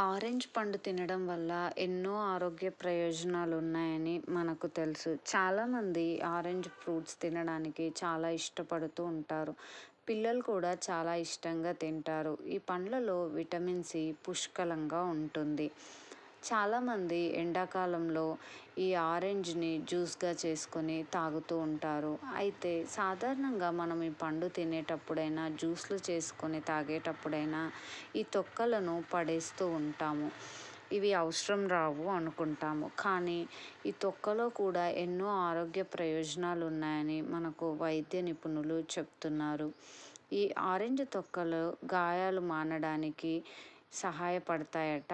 Orange పండు తినడం వల్ల ఎన్నో ఆరోగ్య ప్రయోజనాలు ఉన్నాయని మనకు తెలుసు. చాలామంది ఆరెంజ్ ఫ్రూట్స్ తినడానికి చాలా ఇష్టపడుతూ ఉంటారు. పిల్లలు కూడా చాలా ఇష్టంగా తింటారు. ఈ పండ్లలో విటమిన్ సి పుష్కలంగా ఉంటుంది. చాలామంది ఎండాకాలంలో ఈ ఆరెంజ్ని జ్యూస్గా చేసుకొని తాగుతూ ఉంటారు. అయితే సాధారణంగా మనం ఈ పండు తినేటప్పుడైనా జ్యూస్లు చేసుకొని తాగేటప్పుడైనా ఈ తొక్కలను పడేస్తూ ఉంటాము. ఇవి అవసరం రావు అనుకుంటాము. కానీ ఈ తొక్కలో కూడా ఎన్నో ఆరోగ్య ప్రయోజనాలు ఉన్నాయని మనకు వైద్య నిపుణులు చెప్తున్నారు. ఈ ఆరెంజ్ తొక్కలు గాయాలు మానడానికి సహాయపడతాయట.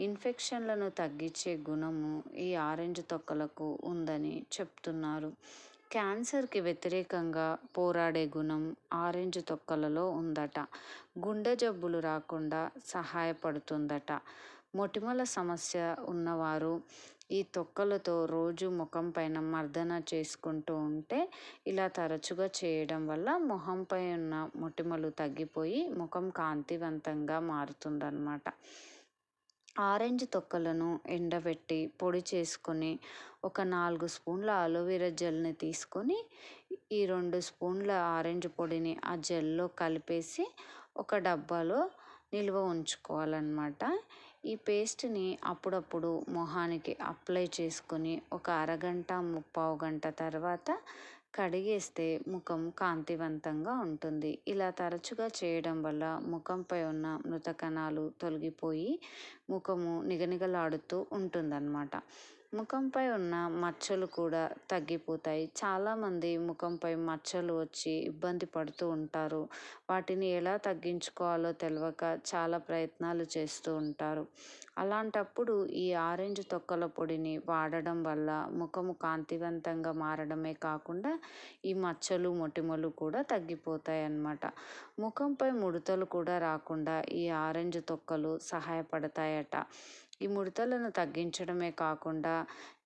ఇన్ఫెక్షన్లను తగ్గించే గుణము ఈ ఆరెంజ్ తొక్కలకు ఉందని చెప్తున్నారు. క్యాన్సర్కి వ్యతిరేకంగా పోరాడే గుణం ఆరెంజ్ తొక్కలలో ఉందట. గుండె జబ్బులు రాకుండా సహాయపడుతుందట. మొటిమల సమస్య ఉన్నవారు ఈ తొక్కలతో రోజు ముఖం పైన మర్దన చేసుకుంటూ ఉంటే ఇలా తరచుగా చేయడం వల్ల మొహంపై ఉన్న మొటిమలు తగ్గిపోయి ముఖం కాంతివంతంగా మారుతుందన్నమాట. ఆరెంజ్ తొక్కలను ఎండబెట్టి పొడి చేసుకొని ఒక నాలుగు స్పూన్ల అలోవెరా జెల్ని తీసుకొని ఈ రెండు స్పూన్ల ఆరెంజ్ పొడిని ఆ జెల్లో కలిపేసి ఒక డబ్బాలో నిల్వ ఉంచుకోవాలన్నమాట. ఈ పేస్ట్ని అప్పుడప్పుడు మొహానికి అప్లై చేసుకొని ఒక అరగంట ముప్పావు గంట తర్వాత కడిగేస్తే ముఖం కాంతివంతంగా ఉంటుంది. ఇలా తరచుగా చేయడం వల్ల ముఖంపై ఉన్న మృత కణాలు తొలగిపోయి ముఖము నిగనిగలాడుతూ ఉంటుందన్నమాట. ముఖంపై ఉన్న మచ్చలు కూడా తగ్గిపోతాయి. చాలామంది ముఖంపై మచ్చలు వచ్చి ఇబ్బంది పడుతూ ఉంటారు. వాటిని ఎలా తగ్గించుకోవాలో తెలియక చాలా ప్రయత్నాలు చేస్తూ ఉంటారు. అలాంటప్పుడు ఈ ఆరెంజ్ తొక్కల పొడిని వాడడం వల్ల ముఖము కాంతివంతంగా మారడమే కాకుండా ఈ మచ్చలు మొటిమలు కూడా తగ్గిపోతాయి అన్నమాట ముఖంపై ముడతలు కూడా రాకుండా ఈ ఆరెంజ్ తొక్కలు సహాయపడతాయట. ఈ ముడతలను తగ్గించడమే కాకుండా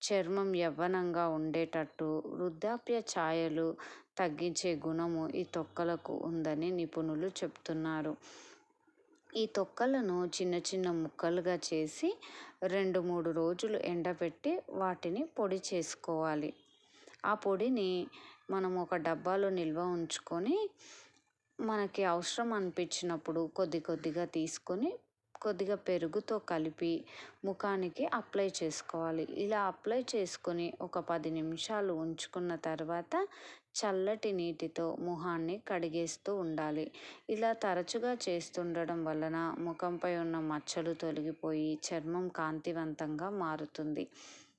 చర్మం యవ్వనంగా ఉండేటట్టు వృద్ధాప్య ఛాయలు తగ్గించే గుణము ఈ తొక్కలకు ఉందని నిపుణులు చెప్తున్నారు. ఈ తొక్కలను చిన్న చిన్న ముక్కలుగా చేసి రెండు మూడు రోజులు ఎండబెట్టి వాటిని పొడి చేసుకోవాలి. ఆ పొడిని మనం ఒక డబ్బాలో నిల్వ ఉంచుకొని మనకి అవసరం అనిపించినప్పుడు కొద్ది కొద్దిగా తీసుకొని కొద్దిగా పెరుగుతో కలిపి ముఖానికి అప్లై చేసుకోవాలి. ఇలా అప్లై చేసుకుని ఒక పది నిమిషాలు ఉంచుకున్న తర్వాత చల్లటి నీటితో మొహాన్ని కడిగేస్తూ ఉండాలి. ఇలా తరచుగా చేస్తుండడం వలన ముఖంపై ఉన్న మచ్చలు తొలగిపోయి చర్మం కాంతివంతంగా మారుతుంది.